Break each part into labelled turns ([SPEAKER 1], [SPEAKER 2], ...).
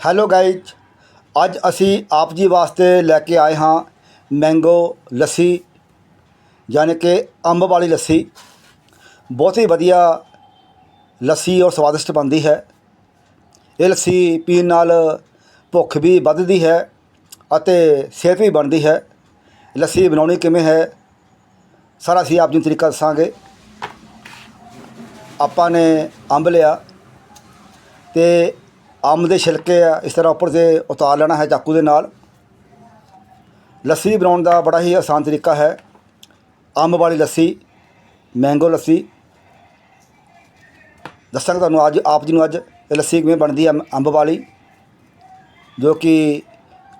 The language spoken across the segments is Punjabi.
[SPEAKER 1] ਹੈਲੋ ਗਾਇਜ਼ ਅੱਜ ਅਸੀਂ ਆਪ ਜੀ ਵਾਸਤੇ ਲੈ ਕੇ ਆਏ ਹਾਂ ਮੈਂਗੋ ਲੱਸੀ, ਯਾਨੀ ਕਿ ਅੰਬ ਵਾਲੀ ਲੱਸੀ। ਬਹੁਤ ਹੀ ਵਧੀਆ ਲੱਸੀ ਔਰ ਸਵਾਦਿਸ਼ਟ ਬਣਦੀ ਹੈ। ਇਹ ਲੱਸੀ ਪੀਣ ਨਾਲ ਭੁੱਖ ਵੀ ਵੱਧਦੀ ਹੈ ਅਤੇ ਸਿਹਤ ਵੀ ਬਣਦੀ ਹੈ। ਲੱਸੀ ਬਣਾਉਣੀ ਕਿਵੇਂ ਹੈ, ਸਾਰਾ ਅਸੀਂ ਆਪ ਜੀ ਨੂੰ ਤਰੀਕਾ ਦੱਸਾਂਗੇ। ਆਪਾਂ ਨੇ ਅੰਬ ਲਿਆ ਤੇ ਅੰਬ ਦੇ ਛਿਲਕੇ ਆ, ਇਸ ਤਰ੍ਹਾਂ ਉੱਪਰ ਤੇ ਉਤਾਰ ਲੈਣਾ ਹੈ ਚਾਕੂ ਦੇ ਨਾਲ। ਲੱਸੀ ਬਣਾਉਣ ਦਾ ਬੜਾ ਹੀ ਆਸਾਨ ਤਰੀਕਾ ਹੈ। ਅੰਬ ਵਾਲੀ ਲੱਸੀ, ਮੈਂਗੋ ਲੱਸੀ। ਦੱਸਾਂਗਾ ਤੁਹਾਨੂੰ ਅੱਜ, ਆਪ ਜੀ ਨੂੰ ਅੱਜ ਇਹ ਲੱਸੀ ਕਿਵੇਂ ਬਣਦੀ ਹੈ ਅੰਬ- ਵਾਲੀ, ਜੋ ਕਿ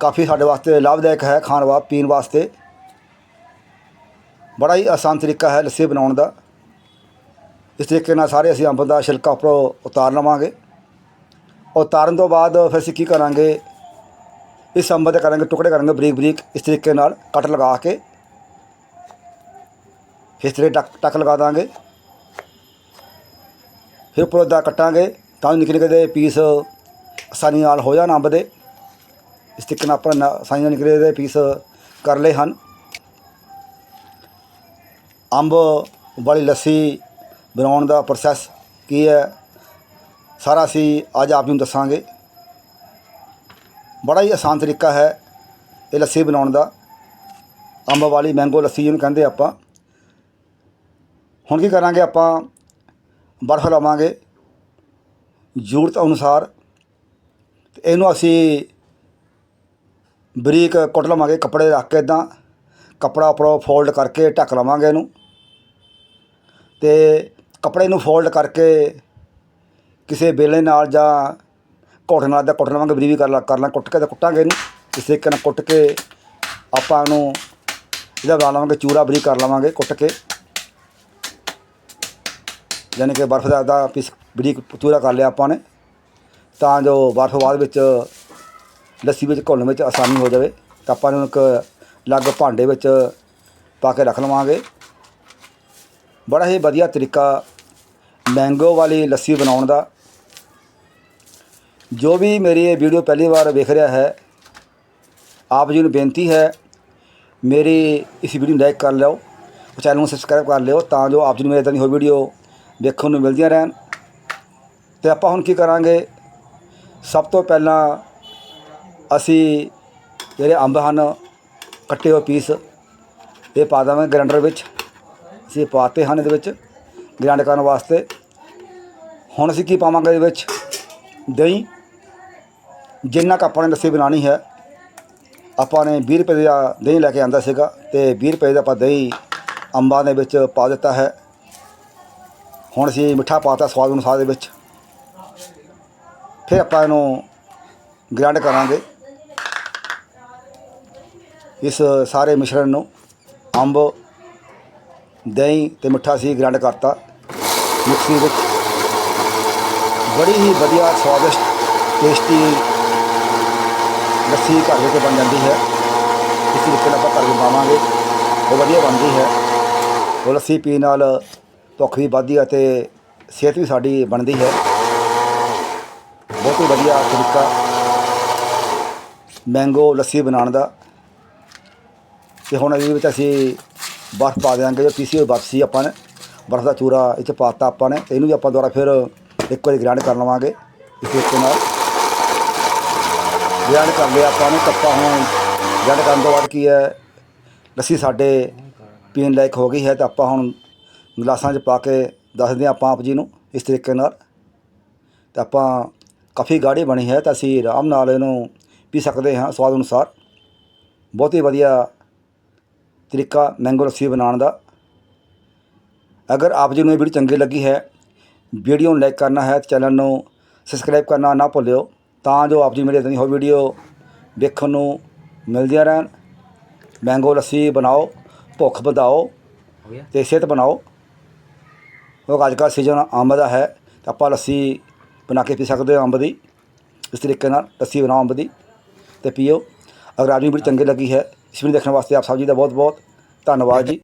[SPEAKER 1] ਕਾਫੀ ਸਾਡੇ ਵਾਸਤੇ ਲਾਭਦਾਇਕ ਹੈ ਖਾਣ ਵਾ, ਪੀਣ ਵਾਸਤੇ। ਬੜਾ ਹੀ ਆਸਾਨ ਤਰੀਕਾ ਹੈ ਲੱਸੀ ਬਣਾਉਣ ਦਾ। ਇਸ ਤਰੀਕੇ ਨਾਲ ਸਾਰੇ ਅਸੀਂ ਅੰਬ ਦਾ ਛਿਲਕਾ ਉੱਪਰੋਂ ਉਤਾਰ ਲਵਾਂਗੇ। ਉਤਾਰਨ ਤੋਂ ਬਾਅਦ ਫਿਰ ਅਸੀਂ ਕੀ ਕਰਾਂਗੇ? ਇਸ ਅੰਬ ਦੇ ਕਰਾਂਗੇ, ਟੁਕੜੇ ਕਰਾਂਗੇ ਬਰੀਕ ਬਰੀਕ, ਇਸ ਤਰੀਕੇ ਨਾਲ ਕੱਟ ਲਗਾ ਕੇ, ਇਸ ਤਰ੍ਹਾਂ ਟੱਕ ਟੱਕ ਲਗਾ ਦਾਂਗੇ। ਫਿਰ ਉੱਪਰੋਂ ਦਾ ਕੱਟਾਂਗੇ, ਤਾਂ ਜੋ ਨਿੱਕੇ ਨਿੱਕੇ ਦੇ ਪੀਸ ਆਸਾਨੀ ਨਾਲ ਹੋ ਜਾਣ ਅੰਬ ਦੇ। ਇਸ ਤਰੀਕੇ ਨਾਲ ਆਪਾਂ ਨਾ- ਆਸਾਨੀ ਨਾਲ ਨਿਕਲੇ ਦੇ ਪੀਸ ਕਰ ਲਏ ਹਨ। ਅੰਬ ਵਾਲੀ ਲੱਸੀ, ਬਣਾਉਣ ਦਾ ਪ੍ਰੋਸੈਸ ਕੀ ਹੈ? ਸਾਰਾ ਅਸੀਂ ਅੱਜ ਆਪ ਨੂੰ ਦੱਸਾਂਗੇ। ਬੜਾ ਹੀ ਆਸਾਨ ਤਰੀਕਾ ਹੈ ਇਹ ਲੱਸੀ ਬਣਾਉਣ ਦਾ। ਅੰਬ ਵਾਲੀ ਮੈਂਗੋ ਲੱਸੀ ਜਿਹਨੂੰ ਕਹਿੰਦੇ ਆਪਾਂ। ਹੁਣ ਕੀ ਕਰਾਂਗੇ ਆਪਾਂ? ਬਰਫ਼ ਲਵਾਂਗੇ ਜ਼ਰੂਰਤ ਅਨੁਸਾਰ। ਤੇ ਇਹਨੂੰ ਅਸੀਂ ਬਰੀਕ ਕੁੱਟ ਲਵਾਂਗੇ ਕੱਪੜੇ ਰੱਖ ਕੇ ਇਦਾਂ। ਕੱਪੜਾ ਉੱਪਰੋਂ ਫੋਲਡ ਕਰਕੇ ਢੱਕ ਲਵਾਂਗੇ ਇਹਨੂੰ। ਤੇ ਕੱਪੜੇ ਨੂੰ ਫੋਲਡ ਕਰਕੇ ਕਿਸੇ ਵੇਲੇ ਨਾਲ ਜਾਂ ਘੋਟ ਨਾਲ ਦਾ ਕੁੱਟ ਲਵਾਂਗੇ ਬਰੀਕ ਕਰ ਲਾ ਕਰ ਲਾ, ਕੁੱਟ ਕੇ ਤਾਂ ਕੁੱਟਾਂਗੇ ਇਹਨੂੰ ਇਸ ਤਰੀਕੇ ਨਾਲ ਕੁੱਟ ਕੇ ਆਪਾਂ ਇਹਨੂੰ ਇਹਦਾ ਬਣਾ ਲਵਾਂਗੇ ਚੂਰਾ ਬਰੀਕ ਕਰ ਲਵਾਂਗੇ ਕੁੱਟ ਕੇ। ਯਾਨੀ ਕਿ ਬਰਫ਼ ਦਾ ਦਾ ਪੀਸ ਬਰੀਕ ਚੂਰਾ ਕਰ ਲਿਆ ਆਪਾਂ ਨੇ। ਤਾਂ ਜੋ ਬਰਫ਼ ਬਾਅਦ ਵਿੱਚ ਲੱਸੀ ਵਿੱਚ ਘੋਲਣ ਵਿੱਚ ਆਸਾਨੀ ਹੋ ਜਾਵੇ। ਤਾਂ ਆਪਾਂ ਨੂੰ ਇੱਕ ਅਲੱਗ ਭਾਂਡੇ ਵਿੱਚ ਪਾ ਕੇ ਰੱਖ ਲਵਾਂਗੇ। ਬੜਾ ਹੀ ਵਧੀਆ ਤਰੀਕਾ ਮੈਂਗੋ ਵਾਲੀ ਲੱਸੀ ਬਣਾਉਣ ਦਾ। ਜੋ ਵੀ ਮੇਰੀ ਇਹ ਵੀਡੀਓ ਪਹਿਲੀ ਵਾਰ ਵੇਖ ਰਿਹਾ ਹੈ, ਆਪ ਜੀ ਨੂੰ ਬੇਨਤੀ ਹੈ, ਮੇਰੀ ਇਸ ਵੀਡੀਓ ਨੂੰ ਲਾਈਕ ਕਰ ਲਿਓ ਚੈਨਲ ਨੂੰ ਸਬਸਕ੍ਰਾਈਬ ਕਰ ਲਿਓ ਤਾਂ ਜੋ ਆਪ ਜੀ ਨੂੰ ਮੇਰੇ ਇੱਦਾਂ ਦੀ ਹੋਰ ਵੀਡੀਓ ਵੇਖਣ ਨੂੰ ਮਿਲਦੀਆਂ ਰਹਿਣ। ਤੇ ਆਪਾਂ ਹੁਣ ਕੀ ਕਰਾਂਗੇ, ਸਭ ਤੋਂ ਪਹਿਲਾਂ ਅਸੀਂ ਜਿਹੜੇ ਅੰਬ ਹਨ, ਕੱਟੇ ਹੋਏ ਪੀਸ ਇਹ ਪਾ ਦੇਵਾਂਗੇ ਗ੍ਰਾਈਂਡਰ ਵਿੱਚ। ਅਸੀਂ ਪਾਤੇ ਹਨ ਇਹਦੇ ਵਿੱਚ ਗ੍ਰਾਈਂਡ ਕਰਨ ਵਾਸਤੇ। ਹੁਣ ਅਸੀਂ ਕੀ ਪਾਵਾਂਗੇ ਇਹਦੇ ਵਿੱਚ? ਦਹੀਂ। ਜਿੰਨਾ ਕੁ ਆਪਾਂ ਨੇ ਲੱਸੀ ਬਣਾਉਣੀ ਹੈ, ਆਪਾਂ ਨੇ 20 ਰੁਪਏ ਦਾ ਦਹੀਂ ਲੈ ਕੇ ਆਂਦਾ ਸੀਗਾ ਤੇ 20 ਰੁਪਏ ਦਾ ਆਪਾਂ ਦਹੀਂ ਅੰਬਾਂ ਦੇ ਵਿੱਚ ਪਾ ਦਿੱਤਾ ਹੈ। ਹੁਣ ਅਸੀਂ ਮਿੱਠਾ ਪਾਤਾ ਸਵਾਦ ਅਨੁਸਾਰ ਦੇ ਵਿੱਚ। ਫਿਰ ਆਪਾਂ ਇਹਨੂੰ ਗ੍ਰਾਈਂਡ ਕਰਾਂਗੇ। ਇਸ ਸਾਰੇ ਮਿਸ਼ਰਣ ਨੂੰ ਅੰਬ, ਦਹੀਂ ਤੇ ਮਿੱਠਾ ਸੀ ਗ੍ਰਾਈਂਡ ਕਰਤਾ ਮਿਕਸੀ ਵਿੱਚ। ਬੜੀ ਹੀ ਵਧੀਆ, ਸਵਾਦਿਸ਼ਟ ਟੇਸਟੀ ਲੱਸੀ ਘਰ ਵਿੱਚ ਬਣ ਜਾਂਦੀ ਹੈ। ਇਸ ਤਰੀਕੇ ਨਾਲ ਆਪਾਂ ਘਰ ਵਿੱਚ ਪਾਵਾਂਗੇ। ਉਹ ਵਧੀਆ ਬਣਦੀ ਹੈ। ਉਹ ਲੱਸੀ ਪੀਣ ਨਾਲ ਭੁੱਖ ਵੀ ਵੱਧਦੀ ਹੈ ਅਤੇ ਸਿਹਤ ਵੀ ਸਾਡੀ ਬਣਦੀ ਹੈ। ਬਹੁਤ ਹੀ ਵਧੀਆ ਤਰੀਕਾ। ਮੈਂਗੋ ਲੱਸੀ ਬਣਾਉਣ ਦਾ। ਤੇ ਹੁਣ ਇਹਦੇ ਵਿੱਚ ਅਸੀਂ ਬਰਫ਼ ਪਾ ਦਿਆਂਗੇ। ਜੋ ਪੀਸੀ ਹੋਈ ਵਾਪਸੀ ਆਪਾਂ ਨੇ। ਬਰਫ਼ ਦਾ ਚੂਰਾ ਇਹ 'ਚ ਪਾਤਾ ਆਪਾਂ ਨੇ। ਇਹਨੂੰ ਵੀ ਆਪਾਂ ਦੁਬਾਰਾ ਫਿਰ ਇੱਕ ਵਾਰੀ ਗ੍ਰਾਈਂਡ ਕਰ ਲਵਾਂਗੇ। ਇਸ ਤਰੀਕੇ ਨਾਲ। ਗ੍ਰਾਈਂਡ ਕਰ ਲਿਆ, ਆਪਾਂ ਨੇ ਕੱਪਾ ਹੁਣ। ਗ੍ਰਾਈਂਡ ਕਰਨ ਤੋਂ ਬਾਅਦ ਕੀ ਹੈ? ਲੱਸੀ ਸਾਡੇ ਪੀਣ ਲਾਇਕ ਹੋ ਗਈ ਹੈ ਤਾਂ ਆਪਾਂ ਹੁਣ ਗਲਾਸਾਂ 'ਚ ਪਾ ਕੇ ਦੱਸਦੇ ਹਾਂ ਆਪਾਂ ਆਪ ਜੀ ਨੂੰ ਇਸ ਤਰੀਕੇ ਨਾਲ। ਤਾਂ ਆਪਾਂ ਕਾਫੀ ਗਾੜੀ ਬਣੀ ਹੈ ਤਾਂ ਅਸੀਂ ਆਰਾਮ ਨਾਲ ਇਹਨੂੰ ਪੀ ਸਕਦੇ ਹਾਂ ਸਵਾਦ ਅਨੁਸਾਰ। ਬਹੁਤ ਹੀ ਵਧੀਆ ਤਰੀਕਾ ਮੈਂਗੋ ਲੱਸੀ ਬਣਾਉਣ ਦਾ। ਅਗਰ ਆਪ ਜੀ ਨੂੰ ਇਹ ਵੀਡੀਓ ਚੰਗੀ ਲੱਗੀ ਹੈ ਵੀਡੀਓ ਨੂੰ ਲਾਈਕ ਕਰਨਾ ਹੈ ਤੇ ਚੈਨਲ ਨੂੰ ਸਬਸਕ੍ਰਾਈਬ ਕਰਨਾ ਨਾ ਭੁੱਲਿਓ। ਤਾਂ ਜੋ ਆਪ ਜੀ ਮੇਰੇ ਇਦਾਂ ਦੀ ਹੋਰ ਵੀਡੀਓ ਦੇਖਣ ਨੂੰ ਮਿਲਦੀਆਂ ਰਹਿਣ। ਮੈਂਗੋ ਲੱਸੀ ਬਣਾਓ ਭੁੱਖ ਵਧਾਓ ਤੇ ਸਿਹਤ ਬਣਾਓ। ਉਹ ਅੱਜ ਕੱਲ੍ਹ ਸੀਜ਼ਨ ਅੰਬ ਦਾ ਹੈ ਤਾਂ ਆਪਾਂ ਲੱਸੀ ਬਣਾ ਕੇ ਪੀ ਸਕਦੇ ਹਾਂ ਅੰਬ ਦੀ। ਇਸ ਤਰੀਕੇ ਨਾਲ ਲੱਸੀ ਬਣਾਓ ਅੰਬ ਦੀ ਤੇ ਪੀਓ। ਅਗਰ ਆਪ ਜੀ ਵੀਡੀਓ ਚੰਗੀ ਲੱਗੀ ਹੈ ਇਸ ਵੀਡੀਓ ਦੇਖਣ ਵਾਸਤੇ ਆਪ ਸਭ ਜੀ ਦਾ ਬਹੁਤ ਬਹੁਤ ਧੰਨਵਾਦ ਜੀ।